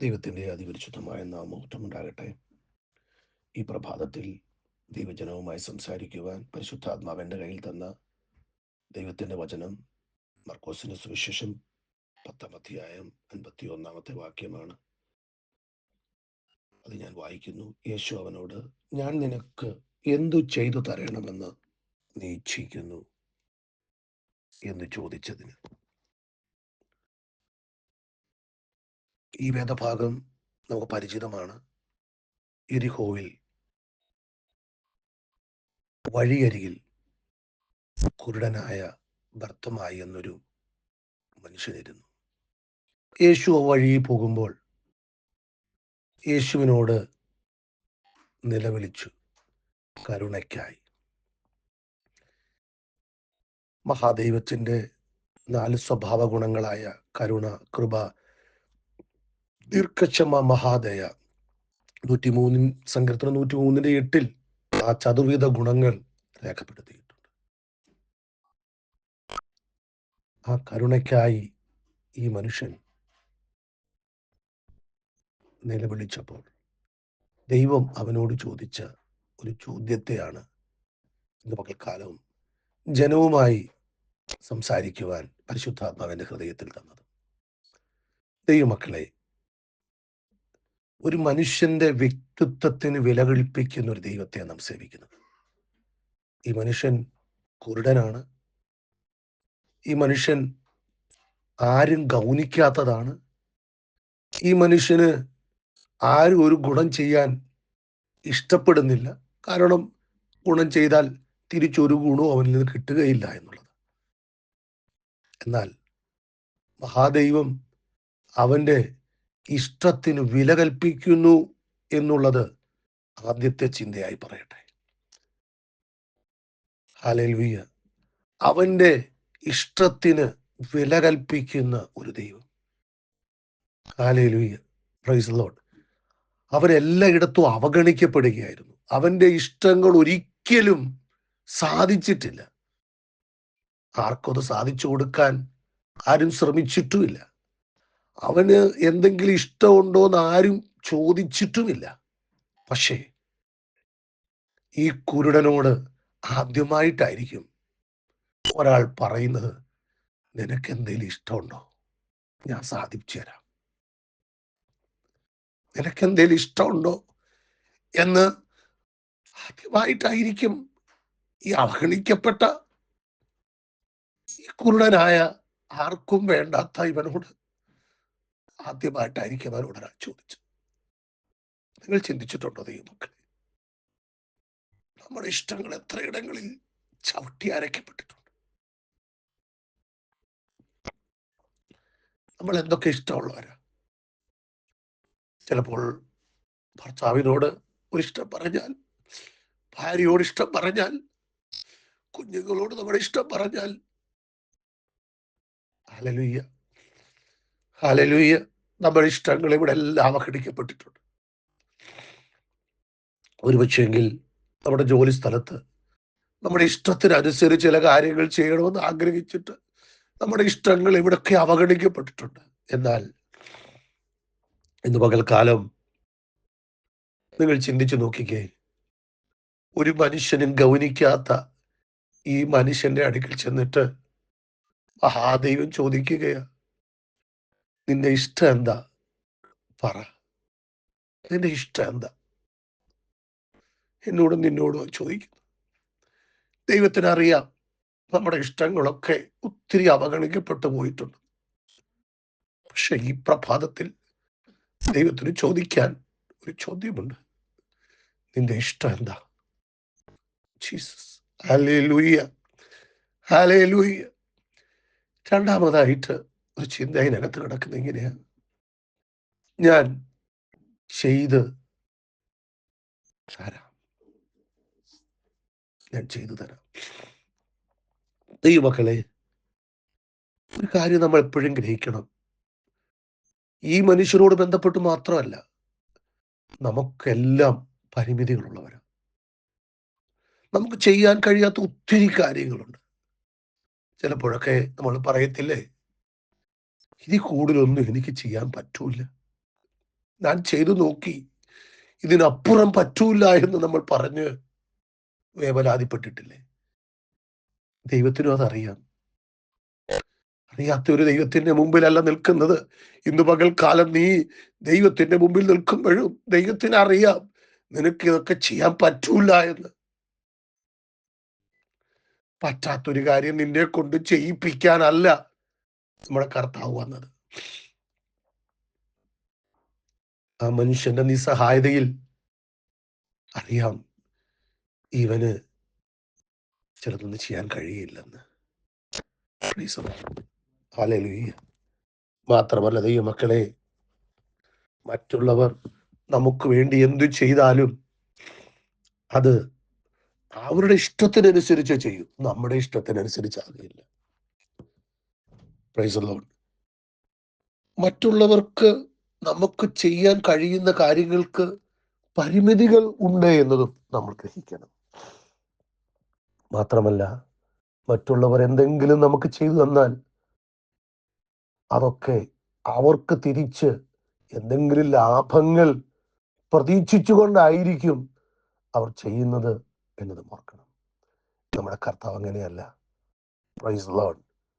ദൈവത്തിന്റെ അതിപരിശുദ്ധമായ നാമോത്തമുണ്ടാകട്ടെ ഈ പ്രഭാതത്തിൽ ദൈവജനവുമായി സംസാരിക്കുവാൻ പരിശുദ്ധാത്മാവ് എന്റെ കയ്യിൽ തന്ന ദൈവത്തിന്റെ വചനം മർക്കോസിന്റെ സുവിശേഷം പത്താം അധ്യായം അൻപത്തി ഒന്നാമത്തെ വാക്യമാണ്. അത് ഞാൻ വായിക്കുന്നു. യേശു അവനോട് ഞാൻ നിനക്ക് എന്തു ചെയ്തു തരണമെന്ന് നീ ഇച്ഛിക്കുന്നു? എന്ന് ചോദിച്ചതിന് ഈ വേദഭാഗം നമുക്ക് പരിചിതമാണ്. എരിഹോവിൽ. വഴിയരികിൽ കുരുടനായ ഭർത്തമായി എന്നൊരു മനുഷ്യനിരുന്നു യേശു ആ വഴിയിൽ പോകുമ്പോൾ യേശുവിനോട് നിലവിളിച്ചു കരുണയ്ക്കായി. മഹാദൈവത്തിന്റെ നാല് സ്വഭാവ ഗുണങ്ങളായ കരുണ കൃപ ദീർഘക്ഷമ മഹാദയ. നൂറ്റിമൂന്നിൻ സങ്കീർത്തനം നൂറ്റിമൂന്നിന്റെ എട്ടിൽ ആ ചതുർവിധ ഗുണങ്ങൾ രേഖപ്പെടുത്തിയിട്ടുണ്ട്. ആ കരുണയ്ക്കായി ഈ മനുഷ്യൻ നിലവിളിച്ചപ്പോൾ ദൈവം അവനോട് ചോദിച്ച ഒരു ചോദ്യത്തെയാണ് ഇന്ന് പകൽക്കാലവും ജനവുമായി സംസാരിക്കുവാൻ പരിശുദ്ധാത്മാവിന്റെ ഹൃദയത്തിൽ തന്നത്. ദൈവമക്കളെ ഒരു മനുഷ്യന്റെ വ്യക്തിത്വത്തിന് വില കൽപ്പിക്കുന്ന ഒരു ദൈവത്തെ നാം സേവിക്കുന്നത്. ഈ മനുഷ്യൻ കുരുടനാണ്. ഈ മനുഷ്യൻ ആരും ഗൗനിക്കാത്തതാണ്. ഈ മനുഷ്യന് ആരും ഒരു ഗുണം ചെയ്യാൻ ഇഷ്ടപ്പെടുന്നില്ല. കാരണം ഗുണം ചെയ്താൽ തിരിച്ചൊരു ഗുണവും അവനിൽ നിന്ന് കിട്ടുകയില്ല എന്നുള്ളത്. എന്നാൽ മഹാദൈവം അവന്റെ ഇഷ്ടത്തിന് വില കൽപ്പിക്കുന്നു എന്നുള്ളത് ആദ്യത്തെ ചിന്തയായി പറയട്ടെ. ഹാലേൽവിയ അവന്റെ ഇഷ്ടത്തിന് വില കൽപ്പിക്കുന്ന ഒരു ദൈവം. ഹാലേലുയ്യ പ്രൈസ് ലോഡ് അവരെല്ലായിടത്തും അവഗണിക്കപ്പെടുകയായിരുന്നു. അവന്റെ ഇഷ്ടങ്ങൾ ഒരിക്കലും സാധിച്ചിട്ടില്ല. ആർക്കും അത് സാധിച്ചു കൊടുക്കാൻ ആരും ശ്രമിച്ചിട്ടുമില്ല. അവന് എന്തെങ്കിലും ഇഷ്ടമുണ്ടോ എന്ന് ആരും ചോദിച്ചിട്ടുമില്ല. പക്ഷേ ഈ കുരുടനോട് ആദ്യമായിട്ടായിരിക്കും ഒരാൾ പറയുന്നത് നിനക്ക് എന്തെങ്കിലും ഇഷ്ടമുണ്ടോ? ഞാൻ സാധിച്ചു തരാം. നിനക്ക് എന്തെങ്കിലും ഇഷ്ടമുണ്ടോ? എന്ന് ആദ്യമായിട്ടായിരിക്കും ഈ അവഗണിക്കപ്പെട്ട ഈ കുരുടനായ ആർക്കും വേണ്ടാത്ത ഇവനോട് ആദ്യമായിട്ടായിരിക്കും അവരോട് ഒരാൾ ചോദിച്ചത്. നിങ്ങൾ ചിന്തിച്ചിട്ടുണ്ടോ ദൈവമക്കളെ? നമ്മുടെ ഇഷ്ടങ്ങൾ എത്രയിടങ്ങളിൽ ചവിട്ടി അരയ്ക്കപ്പെട്ടിട്ടുണ്ട്. നമ്മൾ എന്തൊക്കെ ഇഷ്ടമുള്ളവരാ? ചിലപ്പോൾ ഭർത്താവിനോട് ഒരു ഇഷ്ടം പറഞ്ഞാൽ ഭാര്യയോട് ഇഷ്ടം പറഞ്ഞാൽ കുഞ്ഞുങ്ങളോട് നമ്മുടെ ഇഷ്ടം പറഞ്ഞാൽ ഹലലുയ്യ ഹലലുയ്യ നമ്മുടെ ഇഷ്ടങ്ങൾ ഇവിടെ എല്ലാം അവഗണിക്കപ്പെട്ടിട്ടുണ്ട് ഒരുപക്ഷെങ്കിൽ നമ്മുടെ ജോലി സ്ഥലത്ത് നമ്മുടെ ഇഷ്ടത്തിനനുസരിച്ച് ചില കാര്യങ്ങൾ ചെയ്യണമെന്ന് ആഗ്രഹിച്ചിട്ട് നമ്മുടെ ഇഷ്ടങ്ങൾ ഇവിടൊക്കെ അവഗണിക്കപ്പെട്ടിട്ടുണ്ട്. എന്നാൽ ഇന്ന് പകൽക്കാലം നിങ്ങൾ ചിന്തിച്ചു നോക്കിക്കേ. ഒരു മനുഷ്യനും ഗൗനിക്കാത്ത ഈ മനുഷ്യന്റെ അടുക്കൽ ചെന്നിട്ട് മഹാദൈവം ചോദിക്കുകയാ നിന്റെ ഇഷ്ടം എന്താ? പറ. നിന്റെ ഇഷ്ടം എന്താ? എന്നോടും നിന്നോടും ചോദിക്കുന്നു ദൈവത്തിനറിയാം നമ്മുടെ ഇഷ്ടങ്ങളൊക്കെ ഒത്തിരി അവഗണിക്കപ്പെട്ടു പോയിട്ടുണ്ട്. പക്ഷെ ഈ പ്രഭാതത്തിൽ ദൈവത്തിന് ചോദിക്കാൻ ഒരു ചോദ്യമുണ്ട്. നിന്റെ ഇഷ്ടം എന്താ? ജീസസ്. ഹല്ലേലൂയ. ഹല്ലേലൂയ. രണ്ടാമതായിട്ട് ഒരു ചിന്ത അതിനകത്ത് കിടക്കുന്ന. എങ്ങനെയാണ് ഞാൻ ചെയ്ത് തരാം. ഞാൻ ചെയ്തു തരാം. ദൈവമക്കളെ ഒരു കാര്യം നമ്മൾ എപ്പോഴും ഗ്രഹിക്കണം. ഈ മനുഷ്യരോട് ബന്ധപ്പെട്ട് മാത്രമല്ല നമുക്കെല്ലാം പരിമിതികളുള്ളവരാണ് നമുക്ക് ചെയ്യാൻ കഴിയാത്ത ഒത്തിരി കാര്യങ്ങളുണ്ട്. ചിലപ്പോഴൊക്കെ നമ്മൾ പറയത്തില്ലേ ഇതിൽ കൂടുതലൊന്നും എനിക്ക് ചെയ്യാൻ പറ്റൂല ഞാൻ ചെയ്തു നോക്കി. ഇതിനപ്പുറം പറ്റൂല എന്ന് നമ്മൾ പറഞ്ഞ് വേവലാതിപ്പെട്ടിട്ടില്ലേ? ദൈവത്തിനും അതറിയാം. അറിയാത്ത ഒരു ദൈവത്തിന്റെ മുമ്പിലല്ല നിൽക്കുന്നത്. ഇന്ന് കാലം നീ ദൈവത്തിന്റെ മുമ്പിൽ നിൽക്കുമ്പോഴും ദൈവത്തിന് അറിയാം നിനക്ക് ഇതൊക്കെ ചെയ്യാൻ പറ്റൂല എന്ന്. പറ്റാത്തൊരു കാര്യം നിന്നെ കൊണ്ട് ചെയ്യിപ്പിക്കാനല്ല. നമ്മുടെ കർത്താവ് വന്നത്. ആ മനുഷ്യന്റെ നിസ്സഹായതയിൽ അറിയാം ഇവന് ചിലതൊന്നും ചെയ്യാൻ കഴിയില്ലെന്ന്. മാത്രമല്ല ദൈവമക്കളെ മറ്റുള്ളവർ നമുക്ക് വേണ്ടി എന്തു ചെയ്താലും അത് അവരുടെ ഇഷ്ടത്തിനനുസരിച്ച് ചെയ്യും. നമ്മുടെ ഇഷ്ടത്തിനനുസരിച്ചാകില്ല പ്രൈസ് ലോൺ മറ്റുള്ളവർക്ക് നമുക്ക് ചെയ്യാൻ കഴിയുന്ന കാര്യങ്ങൾക്ക് പരിമിതികൾ ഉണ്ട് എന്നതും നമ്മൾ ഗ്രഹിക്കണം. മാത്രമല്ല മറ്റുള്ളവർ എന്തെങ്കിലും നമുക്ക് ചെയ്തു തന്നാൽ അതൊക്കെ അവർക്ക് തിരിച്ച് എന്തെങ്കിലും ലാഭങ്ങൾ പ്രതീക്ഷിച്ചുകൊണ്ടായിരിക്കും അവർ ചെയ്യുന്നത് എന്നത് ഓർക്കണം. നമ്മുടെ കർത്താവ് അങ്ങനെയല്ല. പ്രൈസ് ലോഡ്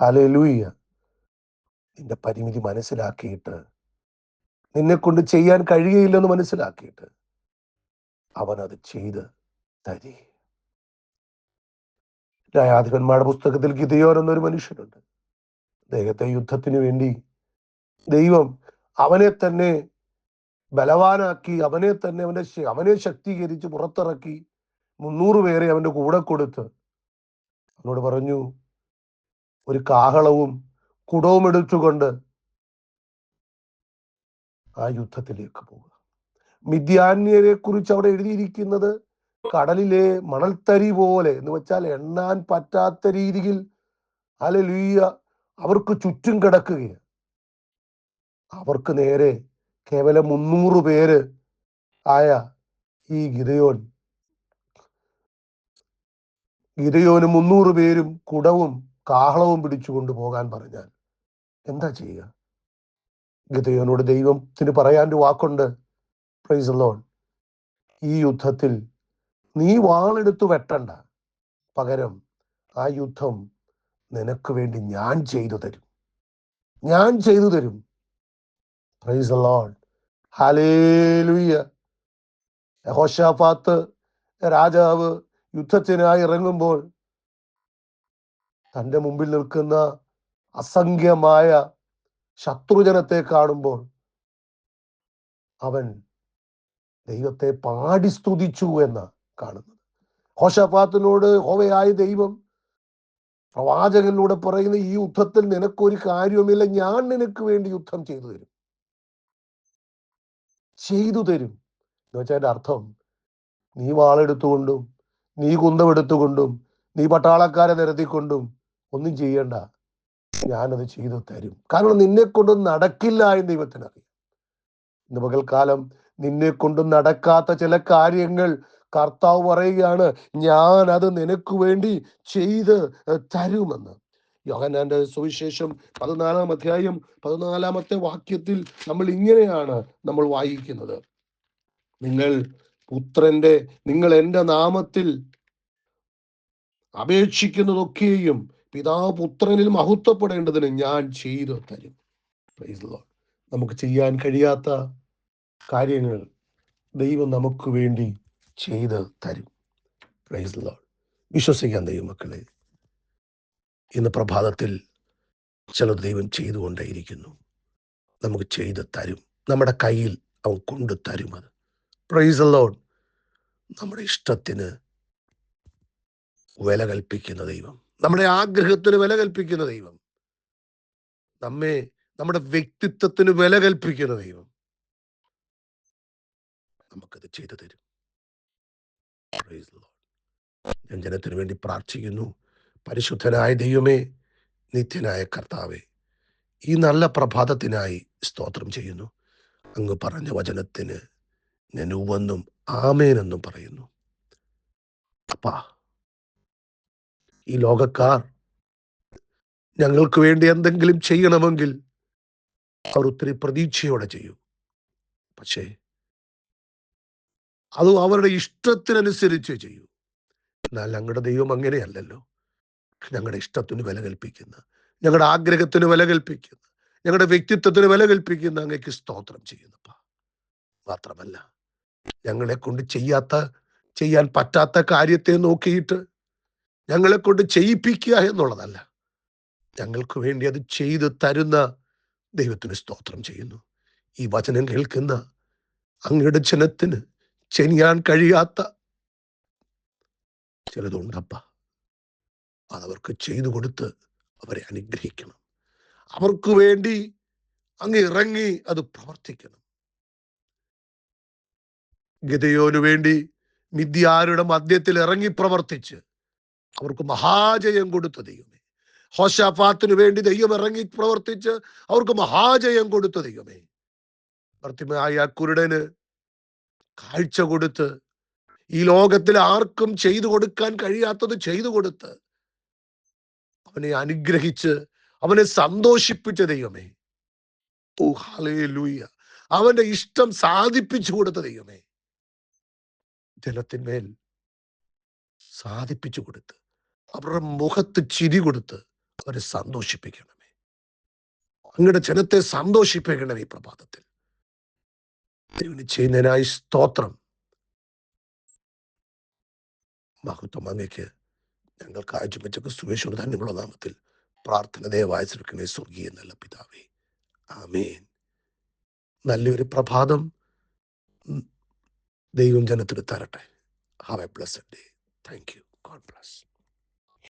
ഹാലേ ലൂയ്യ നിന്റെ പരിമിതി മനസ്സിലാക്കിയിട്ട് നിന്നെ കൊണ്ട് ചെയ്യാൻ കഴിയുകയില്ലെന്ന് മനസ്സിലാക്കിയിട്ട് അവൻ അത് ചെയ്ത് തരി. ന്യായാധിപന്മാരുടെ പുസ്തകത്തിൽ ഗിതയോൻ എന്നൊരു മനുഷ്യനുണ്ട്. അദ്ദേഹത്തെ യുദ്ധത്തിന് വേണ്ടി ദൈവം അവനെ തന്നെ ബലവാനാക്കി അവനെ തന്നെ അവന്റെ അവനെ ശക്തീകരിച്ച് പുറത്തിറക്കി മുന്നൂറ് പേരെ അവന്റെ കൂടെ കൊടുത്ത് അവനോട് പറഞ്ഞു ഒരു കാഹളവും കുടവും എടുത്തുകൊണ്ട് ആ യുദ്ധത്തിലേക്ക് പോവുക. മിഥ്യാന്യരെ കുറിച്ച് അവിടെ എഴുതിയിരിക്കുന്നത് കടലിലെ മണൽത്തരി പോലെ എന്ന് വെച്ചാൽ എണ്ണാൻ പറ്റാത്ത രീതിയിൽ അലലുയ്യ അവർക്ക് ചുറ്റും കിടക്കുകയാണ്. അവർക്ക് നേരെ കേവലം മുന്നൂറ് പേര് ആയ ഈ ഗിതയോൻ ഗിതയോന് മുന്നൂറ് പേരും കുടവും കാഹളവും പിടിച്ചുകൊണ്ട് പോകാൻ പറഞ്ഞാൽ എന്താ ചെയ്യുക? ഗിതയോനോട് ദൈവത്തിന് ഒരു വാക്കുണ്ട്. പ്രൈസ് ലോൺ ഈ യുദ്ധത്തിൽ നീ വാളെടുത്ത് വെട്ടണ്ട. പകരം ആ യുദ്ധം നിനക്ക് വേണ്ടി ഞാൻ ചെയ്തു തരും. ഞാൻ ചെയ്തു തരും. പ്രൈസ് ലോൺ ഹലേലുയ്യ യഹോഷാഫാത്ത് രാജാവ് യുദ്ധത്തിനായി ഇറങ്ങുമ്പോൾ തന്റെ മുമ്പിൽ നിൽക്കുന്ന അസംഖ്യമായ ശത്രുജനത്തെ കാണുമ്പോൾ അവൻ ദൈവത്തെ പാടി സ്തുതിച്ചു എന്ന് കാണുന്നത്. ഹോഷഫാത്തിനോട് ഹോവയായ ദൈവം പ്രവാചകനിലൂടെ പറയുന്ന ഈ യുദ്ധത്തിൽ നിനക്കൊരു കാര്യവുമില്ല ഞാൻ നിനക്ക് വേണ്ടി യുദ്ധം ചെയ്തു തരും. ചെയ്തു തരും എന്ന് വെച്ചാൽ അർത്ഥം നീ വാളെടുത്തുകൊണ്ടും നീ കുന്തമെടുത്തുകൊണ്ടും നീ പട്ടാളക്കാരെ നിരത്തിക്കൊണ്ടും ഒന്നും ചെയ്യണ്ട. ഞാനത് ചെയ്തു തരും. കാരണം നിന്നെ കൊണ്ട് നടക്കില്ല എന്ന് ദൈവത്തിനറിയാം. ഇന്ന് പകൽക്കാലം നിന്നെ കൊണ്ട് നടക്കാത്ത ചില കാര്യങ്ങൾ കർത്താവ് പറയുകയാണ് ഞാൻ അത് നിനക്ക് വേണ്ടി ചെയ്ത് തരുമെന്ന്. യോഹനാന്റെ സുവിശേഷം പതിനാലാം അധ്യായം പതിനാലാമത്തെ വാക്യത്തിൽ നമ്മൾ ഇങ്ങനെയാണ് നമ്മൾ വായിക്കുന്നത്. നിങ്ങൾ പുത്രന്റെ നിങ്ങൾ എന്റെ നാമത്തിൽ അപേക്ഷിക്കുന്നതൊക്കെയും പിതാവ് പുത്രനിൽ മഹത്വപ്പെടേണ്ടതിന് ഞാൻ ചെയ്തു തരും. നമുക്ക് ചെയ്യാൻ കഴിയാത്ത കാര്യങ്ങൾ ദൈവം നമുക്ക് വേണ്ടി ചെയ്ത് തരും. The Lord. വിശ്വസിക്കാൻ ദൈവമക്കളെ. ഇന്ന് പ്രഭാതത്തിൽ ചില ദൈവം ചെയ്തുകൊണ്ടേയിരിക്കുന്നു. നമുക്ക് ചെയ്ത് തരും. നമ്മുടെ കയ്യിൽ അവൻ കൊണ്ടു തരും അത്. പ്രൈസ് ലോഡ് നമ്മുടെ ഇഷ്ടത്തിന് വില കൽപ്പിക്കുന്ന ദൈവം നമ്മുടെ ആഗ്രഹത്തിന് വില കൽപ്പിക്കുന്ന ദൈവം. നമ്മെ നമ്മുടെ വ്യക്തിത്വത്തിന് വില കൽപ്പിക്കുന്ന ദൈവം. നമുക്കത് ചെയ്തു തരും. ഞാൻ ജനത്തിന് വേണ്ടി പ്രാർത്ഥിക്കുന്നു. പരിശുദ്ധനായ ദൈവമേ നിത്യനായ കർത്താവെ ഈ നല്ല പ്രഭാതത്തിനായി സ്തോത്രം ചെയ്യുന്നു. അങ്ങ് പറഞ്ഞ വചനത്തിന് ഞാൻ ഉവെന്നും ആമേനെന്നും പറയുന്നു. അപ്പാ. ഈ ലോകക്കാർ ഞങ്ങൾക്ക് വേണ്ടി എന്തെങ്കിലും ചെയ്യണമെങ്കിൽ അവർ ഒത്തിരി പ്രതീക്ഷയോടെ ചെയ്യും. പക്ഷേ അത് അവരുടെ ഇഷ്ടത്തിനനുസരിച്ച് ചെയ്യൂ. എന്നാൽ ഞങ്ങളുടെ ദൈവം അങ്ങനെയല്ലല്ലോ. ഞങ്ങളുടെ ഇഷ്ടത്തിന് വില കൽപ്പിക്കുന്ന ഞങ്ങളുടെ ആഗ്രഹത്തിന് വില കൽപ്പിക്കുന്ന ഞങ്ങളുടെ വ്യക്തിത്വത്തിന് വില കൽപ്പിക്കുന്ന അങ്ങേക്ക് സ്തോത്രം ചെയ്യുന്നപ്പ. മാത്രമല്ല ഞങ്ങളെ കൊണ്ട് ചെയ്യാത്ത ചെയ്യാൻ പറ്റാത്ത കാര്യത്തെ നോക്കിയിട്ട് ഞങ്ങളെ കൊണ്ട് ചെയ്യിപ്പിക്കുക എന്നുള്ളതല്ല. ഞങ്ങൾക്ക് വേണ്ടി അത് ചെയ്തു തരുന്ന ദൈവത്തിന് സ്തോത്രം ചെയ്യുന്നു. ഈ വചനം കേൾക്കുന്ന അങ്ങയുടെ ജനത്തിന് ചെനിയാൻ കഴിയാത്ത ചിലതുണ്ടപ്പ. അതവർക്ക് ചെയ്തു കൊടുത്ത് അവരെ അനുഗ്രഹിക്കണം. അവർക്ക് വേണ്ടി അങ്ങ് ഇറങ്ങി അത് പ്രവർത്തിക്കണം. ഗതയോനു വേണ്ടി മിഥ്യാരുടെ മധ്യത്തിൽ ഇറങ്ങി പ്രവർത്തിച്ച് അവർക്ക് മഹാജയം കൊടുത്ത ദൈവമേ. ഹോശാഫാത്തിനു വേണ്ടി ദൈവം ഇറങ്ങി പ്രവർത്തിച്ച് അവർക്ക് മഹാജയം കൊടുത്ത ദൈവമേ. ഭർത്തിമയായ കുരുടന് കാഴ്ച കൊടുത്ത് ഈ ലോകത്തിൽ ആർക്കും ചെയ്തു കൊടുക്കാൻ കഴിയാത്തത് ചെയ്തു കൊടുത്ത് അവനെ അനുഗ്രഹിച്ച് അവനെ സന്തോഷിപ്പിച്ച ദൈവമേ. ഓ ലൂയ്യ അവന്റെ ഇഷ്ടം സാധിപ്പിച്ചു കൊടുത്ത ദൈവമേ. ജനത്തിന്മേൽ സാധിപ്പിച്ചു കൊടുത്ത്. അവരുടെ മുഖത്ത് ചിരി കൊടുത്ത് അവരെ സന്തോഷിപ്പിക്കണമേ. അങ്ങയുടെ ജനത്തെ സന്തോഷിപ്പിക്കണമേ ഈ പ്രഭാതത്തിൽ. ദൈവന് ചെയ്യുന്നതിനായി സ്തോത്രം. മഹത്വം ഞങ്ങൾ കാഴ്ചവെച്ച സുവേശ്വര ധന്യമുള്ള നാമത്തിൽ പ്രാർത്ഥന ദയവായി ശ്രമിക്കണേ സ്വർഗീയ നല്ല പിതാവേ. ആമേൻ. നല്ലൊരു പ്രഭാതം. ദൈവം ജനത്തിന് തരട്ടെ. Have a blessed day thank you God bless